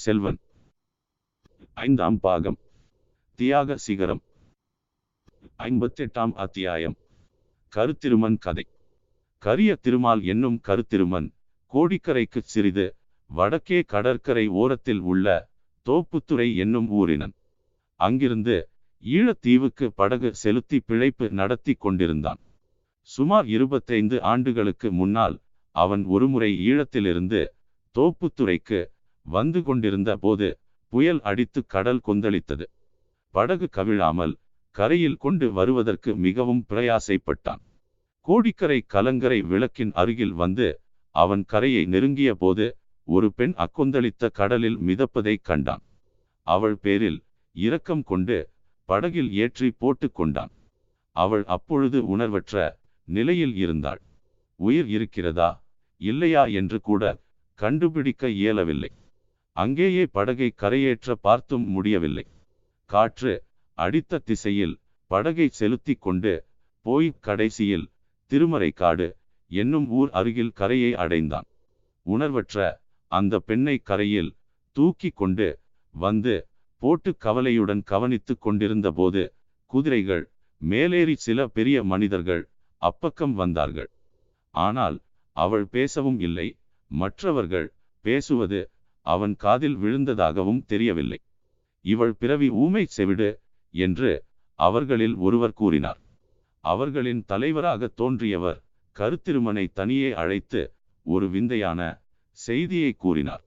செல்வன். ஐந்தாம் பாகம். தியாக சிகரம். ஐம்பத்தெட்டாம் அத்தியாயம். கருத்திருமன் கதை. கரிய திருமால் என்னும் கருத்திருமன் கோடிக்கரைக்கு சிறிது வடக்கே கடற்கரை ஓரத்தில் உள்ள தோப்புத்துறை என்னும் ஊரினன். அங்கிருந்து ஈழத்தீவுக்கு படகு செலுத்தி பிழைப்பு நடத்தி கொண்டிருந்தான். சுமார் இருபத்தைந்து ஆண்டுகளுக்கு முன்னால் அவன் ஒருமுறை ஈழத்திலிருந்து தோப்புத்துறைக்கு வந்து கொண்டிருந்த போது புயல் அடித்து கடல் கொந்தளித்தது. படகு கவிழாமல் கரையில் கொண்டு வருவதற்கு மிகவும் பிரயாசைப்பட்டான். கோடிக்கரை கலங்கரை விளக்கின் அருகில் வந்து அவன் கரையை நெருங்கிய போது ஒரு பெண் அக்கொந்தளித்த கடலில் மிதப்பதைக் கண்டான். அவள் பேரில் இரக்கம் கொண்டு படகில் ஏற்றி போட்டு கொண்டான். அவள் அப்பொழுது உணர்வற்ற நிலையில் இருந்தாள். உயிர் இருக்கிறதா இல்லையா? என்று கூட கண்டுபிடிக்க இயலவில்லை. அங்கேயே படகை கரையேற்ற பார்த்தும் முடியவில்லை. காற்று அடித்த திசையில் படகை செலுத்தி கொண்டு போய் கடைசியில் திருமறைக்காடு என்னும் ஊர் அருகில் கரையை அடைந்தான். உணர்வற்ற அந்த பெண்ணை கரையில் தூக்கி கொண்டு வந்து போட்டு கவலையுடன் கவனித்து கொண்டிருந்த போது குதிரைகள் மேலேறி சில பெரிய மனிதர்கள் அப்பக்கம் வந்தார்கள். ஆனால் அவள் பேசவும் இல்லை. மற்றவர்கள் பேசுவது அவன் காதில் விழுந்ததாகவும் தெரியவில்லை. இவள் பிறவி ஊமை செவிடு என்று அவர்களில் ஒருவர் கூறினார். அவர்களின் தலைவராக தோன்றியவர் கருத்திருமனை தனியே அழைத்து ஒரு விந்தையான செய்தியை கூறினார்.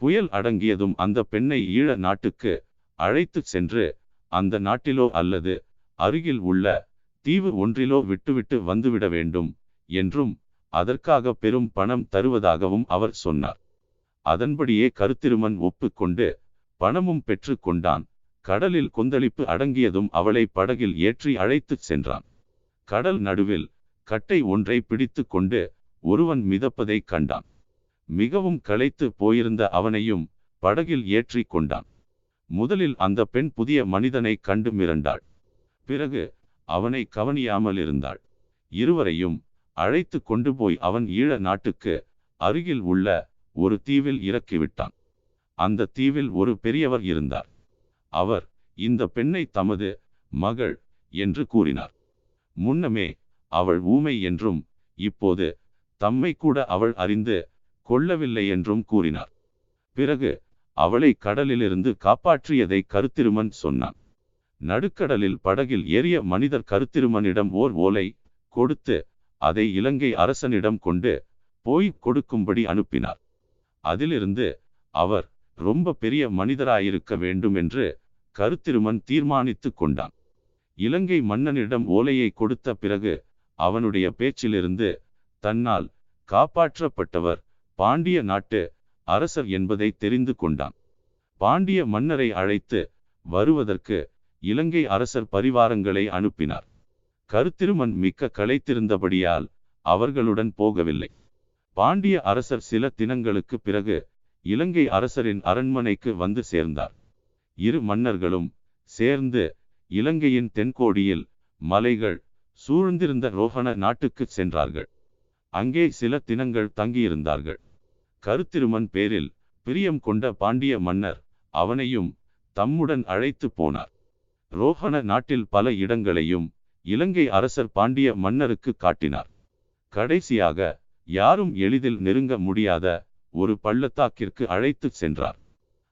புயல் அடங்கியதும் அந்த பெண்ணை ஈழ நாட்டுக்கு அழைத்து சென்று அந்த நாட்டிலோ அல்லது அருகில் உள்ள தீவு ஒன்றிலோ விட்டுவிட்டு வந்துவிட வேண்டும் என்றும் அதற்காக பெரும் பணம் தருவதாகவும் அவர் சொன்னார். அதன்படியே கருத்திருமன் ஒப்புக்கொண்டு பணமும் பெற்று கொண்டான். கடலில் கொந்தளிப்பு அடங்கியதும் அவளை படகில் ஏற்றி அழைத்துச் சென்றான். கடல் நடுவில் கட்டை ஒன்றை பிடித்து கொண்டு ஒருவன் மிதப்பதைக் கண்டான். மிகவும் களைத்து போயிருந்த அவனையும் படகில் ஏற்றி கொண்டான். முதலில் அந்த பெண் புதிய மனிதனை கண்டு மிரண்டாள். பிறகு அவனை கவனியாமல் இருந்தாள். இருவரையும் அழைத்து கொண்டு போய் அவன் ஈழ நாட்டுக்கு அருகில் உள்ள ஒரு தீவில் இறக்கிவிட்டான். அந்த தீவில் ஒரு பெரியவர் இருந்தார். அவர் இந்த பெண்ணை தமது மகள் என்று கூறினார். முன்னமே அவள் ஊமை என்றும் இப்போது தம்மை கூட அவள் அறிந்து கொள்ளவில்லை என்றும் கூறினார். பிறகு அவளை கடலிலிருந்து காப்பாற்றியதை கருத்திருமன் சொன்னான். நடுக்கடலில் படகில் ஏறிய மனிதர் கருத்திருமனிடம் ஓர் ஓலை கொடுத்து அதை இலங்கை அரசனிடம் கொண்டு போய் கொடுக்கும்படி அனுப்பினார். அதிலிருந்து அவர் ரொம்ப பெரிய மனிதராயிருக்க வேண்டும் என்று கருத்திருமன் தீர்மானித்து கொண்டான். இலங்கை மன்னனிடம் ஓலையை கொடுத்த பிறகு அவனுடைய பேச்சிலிருந்து தன்னால் காப்பாற்றப்பட்டவர் பாண்டிய நாட்டு அரசர் என்பதை தெரிந்து கொண்டான். பாண்டிய மன்னரை அழைத்து வருவதற்கு இலங்கை அரசர் பரிவாரங்களை அனுப்பினார். கருத்திருமன் மிக்க களைத்திருந்தபடியால் அவர்களுடன் போகவில்லை. பாண்டிய அரசர் சில தினங்களுக்கு பிறகு இலங்கை அரசரின் அரண்மனைக்கு வந்து சேர்ந்தார். இரு மன்னர்களும் சேர்ந்து இலங்கையின் தென்கோடியில் மலைகள் சூழ்ந்திருந்த ரோஹண நாட்டுக்கு சென்றார்கள். அங்கே சில தினங்கள் தங்கியிருந்தார்கள். கருத்திருமன் பேரில் பிரியம் கொண்ட பாண்டிய மன்னர் அவனையும் தம்முடன் அழைத்து போனார். ரோஹண நாட்டில் பல இடங்களையும் இலங்கை அரசர் பாண்டிய மன்னருக்கு காட்டினார். கடைசியாக யாரும் எளிதில் நெருங்க முடியாத ஒரு பள்ளத்தாக்கிற்கு அழைத்து சென்றார்.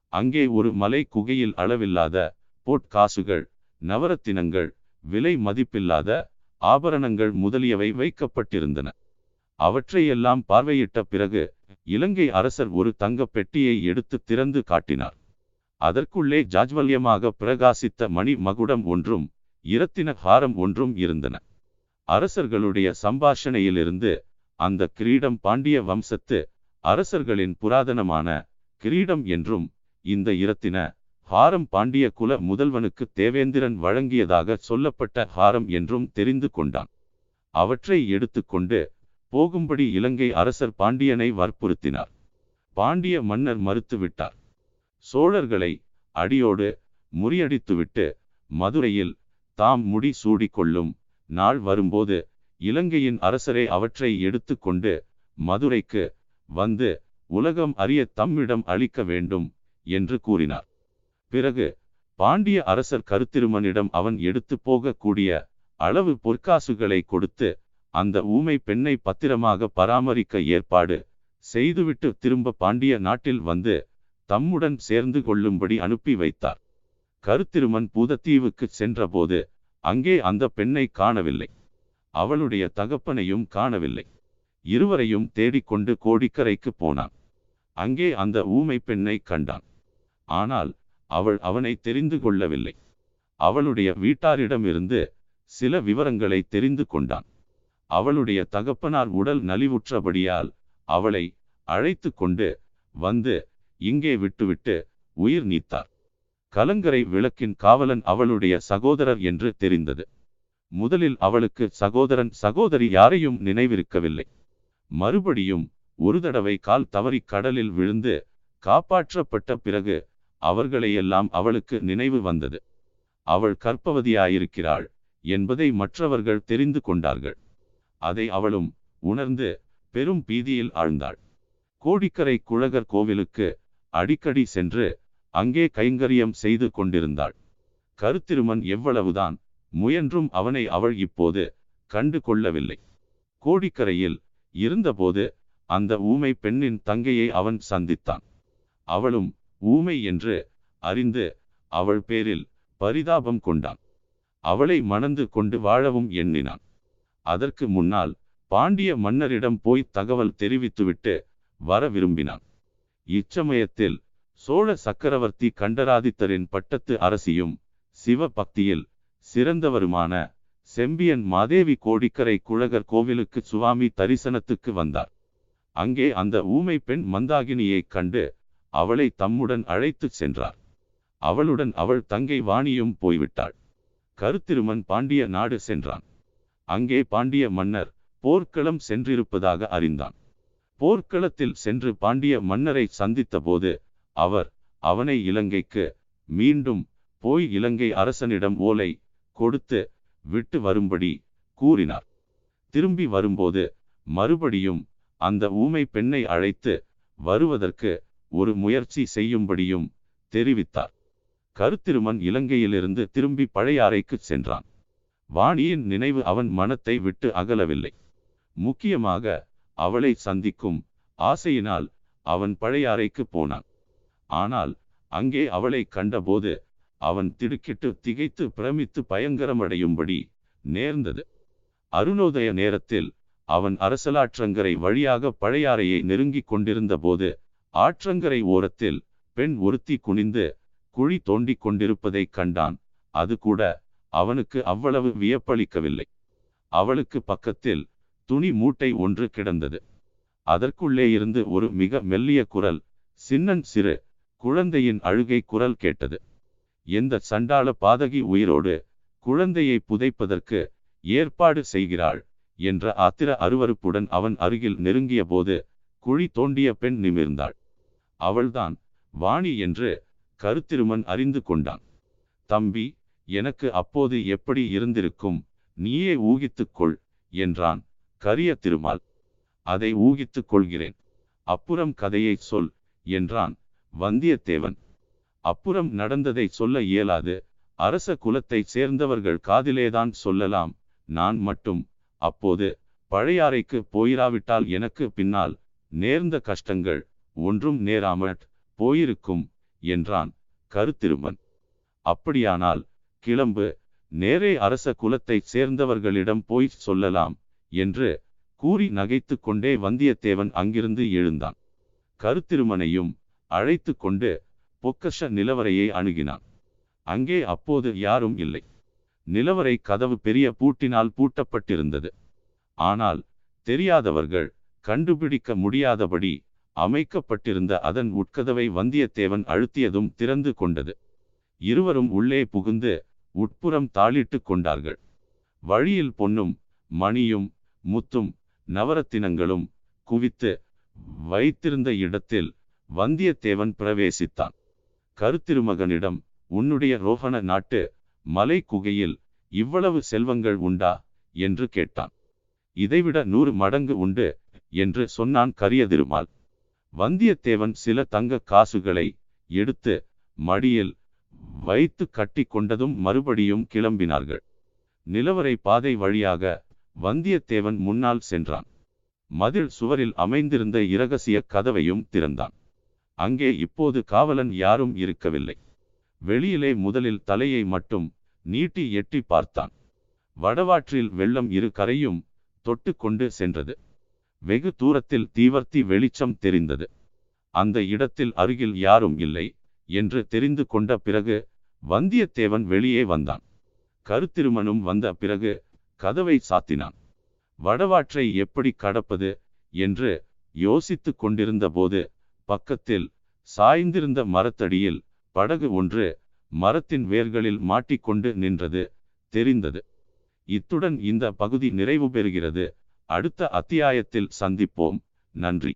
அங்கே ஒரு மலை குகையில் அளவில்லாத பொற்காசுகள் நவரத்தினங்கள் விலை மதிப்பில்லாத ஆபரணங்கள் முதலியவை வைக்கப்பட்டிருந்தன. அவற்றையெல்லாம் பார்வையிட்ட பிறகு இலங்கை அரசர் ஒரு தங்கப் பெட்டியை எடுத்து திறந்து காட்டினார். அதற்குள்ளே ஜாஜ்வல்யமாக பிரகாசித்த மணி மகுடம் ஒன்றும் இரத்தின ஹாரம் ஒன்றும் இருந்தன. அரசர்களுடைய சம்பாஷணையிலிருந்து அந்த கிரீடம் பாண்டிய வம்சத்து அரசர்களின் புராதனமான கிரீடம் என்றும் இந்த இரத்தின ஹாரம் பாண்டிய குல முதல்வனுக்கு தேவேந்திரன் வழங்கியதாக சொல்லப்பட்ட ஹாரம் என்றும் தெரிந்து கொண்டான். அவற்றை எடுத்துக்கொண்டு போகும்படி இலங்கை அரசர் பாண்டியனை வற்புறுத்தினார். பாண்டிய மன்னர் மறுத்துவிட்டார் சோழர்களை அடியோடு முறியடித்துவிட்டு மதுரையில் தாம் முடி சூடிக்கொள்ளும் நாள் வரும்போது இலங்கையின் அரசரே அவற்றை எடுத்துக்கொண்டு மதுரைக்கு வந்து உலகம் அறிய தம்மிடம் அளிக்க வேண்டும் என்று கூறினார். பிறகு பாண்டிய அரசர் கருத்திருமனிடம் அவன் எடுத்து போகக்கூடிய அளவு பொற்காசுகளை கொடுத்து அந்த ஊமை பெண்ணை பத்திரமாக பராமரிக்க ஏற்பாடு செய்துவிட்டு திரும்ப பாண்டிய நாட்டில் வந்து தம்முடன் சேர்ந்து கொள்ளும்படி அனுப்பி வைத்தார். கருத்திருமன் பூதத்தீவுக்கு சென்றபோது அங்கே அந்த பெண்ணை காணவில்லை. அவளுடைய தகப்பனையும் காணவில்லை. இருவரையும் தேடிக்கொண்டு கோடிக்கரைக்கு போனான். அங்கே அந்த ஊமை பெண்ணை கண்டான். ஆனால் அவள் அவனை தெரிந்து கொள்ளவில்லை. அவளுடைய வீட்டாரிடமிருந்து சில விவரங்களை தெரிந்து கொண்டான். அவளுடைய தகப்பனார் உடல் நலிவுற்றபடியால் அவளை அழைத்து கொண்டு வந்து இங்கே விட்டுவிட்டு உயிர் நீத்தார். கலங்கரை விளக்கின் காவலன் அவளுடைய சகோதரர் என்று தெரிந்தது. முதலில் அவளுக்கு சகோதரன் சகோதரி யாரையும் நினைவிருக்கவில்லை. மறுபடியும் ஒரு தடவை கால் தவறி கடலில் விழுந்து காப்பாற்றப்பட்ட பிறகு அவர்களையெல்லாம் அவளுக்கு நினைவு வந்தது. அவள் கற்பவதியாயிருக்கிறாள் என்பதை மற்றவர்கள் தெரிந்து கொண்டார்கள். அதை அவளும் உணர்ந்து பெரும் பீதியில் ஆழ்ந்தாள். கோடிக்கரை குழகர் கோவிலுக்கு அடிக்கடி சென்று அங்கே கைங்கரியம் செய்து கொண்டிருந்தாள். கருத்திருமன் எவ்வளவுதான் முயன்றும் அவனை அவள் இப்போது கண்டு கொள்ளவில்லை. கோடிக்கரையில் இருந்தபோது அந்த ஊமை பெண்ணின் தங்கையை அவன் சந்தித்தான். அவளும் ஊமை என்று அறிந்து அவள் பேரில் பரிதாபம் கொண்டான். அவளை மணந்து கொண்டு வாழவும் எண்ணினான். அதற்கு முன்னால் பாண்டிய மன்னரிடம் போய் தகவல் தெரிவித்துவிட்டு வர விரும்பினான். இச்சமயத்தில் சோழ சக்கரவர்த்தி கண்டராதித்தரின் பட்டத்து அரசியும் சிவ பக்தியில் சிறந்தவருமான செம்பியன் மாதேவி கோடிக்கரை குழகர் கோவிலுக்கு சுவாமி தரிசனத்துக்கு வந்தார். அங்கே அந்த ஊமை பெண் மந்தாகினியைக் கண்டு அவளை தம்முடன் அழைத்துச் சென்றார். அவளுடன் அவள் தங்கை வாணியும் போய்விட்டாள். கருத்திருமன் பாண்டிய நாடு சென்றான். அங்கே பாண்டிய மன்னர் போர்க்களம் சென்றிருப்பதாக அறிந்தான். போர்க்களத்தில் சென்று பாண்டிய மன்னரை சந்தித்தபோது அவர் அவனை இலங்கைக்கு மீண்டும் போய் இலங்கை அரசனிடம் ஓலை கொடுத்து விட்டு வரும்படி கூறினார். திரும்பி வரும்போது மறுபடியும் அந்த ஊமை பெண்ணை அழைத்து வருவதற்கு ஒரு முயற்சி செய்யும்படியும் தெரிவித்தார். கருத்திருமன் இலங்கையிலிருந்து திரும்பி பழையாறைக்கு சென்றான். வாணியின் நினைவு அவன் மனத்தை விட்டு அகலவில்லை. முக்கியமாக அவளை சந்திக்கும் ஆசையினால் அவன் பழையாறைக்கு போனான். ஆனால் அங்கே அவளை கண்டபோது அவன் திடுக்கிட்டு திகைத்து பிரமித்து பயங்கரமடையும்படி நேர்ந்தது. அருணோதய நேரத்தில் அவன் அரசலாற்றங்கரை வழியாக பழையாறையை நெருங்கிக் கொண்டிருந்த போது ஆற்றங்கரை ஓரத்தில் பெண் ஒருத்தி குனிந்து குழி தோண்டிக் கொண்டிருப்பதைக் கண்டான். அது கூட அவனுக்கு அவ்வளவு வியப்பளிக்கவில்லை. அவளுக்கு பக்கத்தில் துணி மூட்டை ஒன்று கிடந்தது. அதற்குள்ளே இருந்து ஒரு மிக மெல்லிய குரல் சின்னன் சிறு குழந்தையின் அழுகை குரல் கேட்டது. எந்த சண்டாள பாதகி உயிரோடு குழந்தையை புதைப்பதற்கு ஏற்பாடு செய்கிறாள் என்ற ஆத்திர அருவருப்புடன் அவன் அருகில் நெருங்கிய போது குழி தோண்டிய பெண் நிமிர்ந்தாள். அவள்தான் வாணி என்று கருத்திருமன் அறிந்து கொண்டான். தம்பி எனக்கு அப்போது எப்படி இருந்திருக்கும்? நீயே ஊகித்துக்கொள் என்றான் கரிய திருமால். அதை ஊகித்துக் கொள்கிறேன். அப்புறம் கதையை சொல் என்றான் வந்தியத்தேவன். அப்புறம் நடந்ததை சொல்ல இயலாது. அரச குலத்தைச் சேர்ந்தவர்கள் காதிலேதான் சொல்லலாம். நான் மட்டும். அப்போது பழையாறைக்கு போயிராவிட்டால் எனக்கு பின்னால் நேர்ந்த கஷ்டங்கள் ஒன்றும் நேராமற் போயிருக்கும் என்றான் கருத்திருமன். அப்படியானால் கிளம்பு. நேரே அரச குலத்தைச் சேர்ந்தவர்களிடம் போய் சொல்லலாம் என்று கூறி நகைத்து கொண்டே வந்தியத்தேவன் அங்கிருந்து எழுந்தான். கருத்திருமனையும் அழைத்து கொண்டு பொக்கஷ நிலவரையை அணுகினான். அங்கே அப்போது யாரும் இல்லை. நிலவரை கதவு பெரிய பூட்டினால் பூட்டப்பட்டிருந்தது. ஆனால் தெரியாதவர்கள் கண்டுபிடிக்க முடியாதபடி அமைக்கப்பட்டிருந்த அதன் உட்கதவை வந்தியத்தேவன் அழுத்தியதும் திறந்து கொண்டது. இருவரும் உள்ளே புகுந்து உட்புறம் தாளிட்டு கொண்டார்கள். வழியில் பொன்னும் மணியும் முத்தும் நவரத்தினங்களும் குவித்து வைத்திருந்த இடத்தில் வந்தியத்தேவன் பிரவேசித்தான். கருத்திருமகனிடம் உன்னுடைய ரோஹண நாட்டு மலை குகையில் இவ்வளவு செல்வங்கள் உண்டா? என்று கேட்டான். இதைவிட நூறு மடங்கு உண்டு என்று சொன்னான் கரியதிருமால். வந்தியத்தேவன் சில தங்க காசுகளை எடுத்து மடியில் வைத்து கட்டி கொண்டதும் மறுபடியும் கிளம்பினார்கள். நிலவரை பாதை வழியாக வந்தியத்தேவன் முன்னால் சென்றான். மதில் சுவரில் அமைந்திருந்த இரகசிய கதவையும் திறந்தான். அங்கே இப்போது காவலன் யாரும் இருக்கவில்லை. வெளியிலே முதலில் தலையை மட்டும் நீட்டி எட்டி பார்த்தான். வடவாற்றில் வெள்ளம் இரு கரையும் தொட்டு கொண்டு சென்றது. வெகு தூரத்தில் தீவர்த்தி வெளிச்சம் தெரிந்தது. அந்த இடத்தில் அருகில் யாரும் இல்லை என்று தெரிந்து கொண்ட பிறகு வந்தியத்தேவன் வெளியே வந்தான். கருத்திருமனும் வந்த பிறகு கதவை சாத்தினான். வடவாற்றை எப்படி கடப்பது என்று யோசித்து கொண்டிருந்த போது பக்கத்தில் சாய்ந்திருந்த மரத்தடியில் படகு ஒன்று மரத்தின் வேர்களில் மாட்டிக்கொண்டு நின்றது தெரிந்தது. இத்துடன் இந்த பகுதி நிறைவு பெறுகிறது. அடுத்த அத்தியாயத்தில் சந்திப்போம். நன்றி.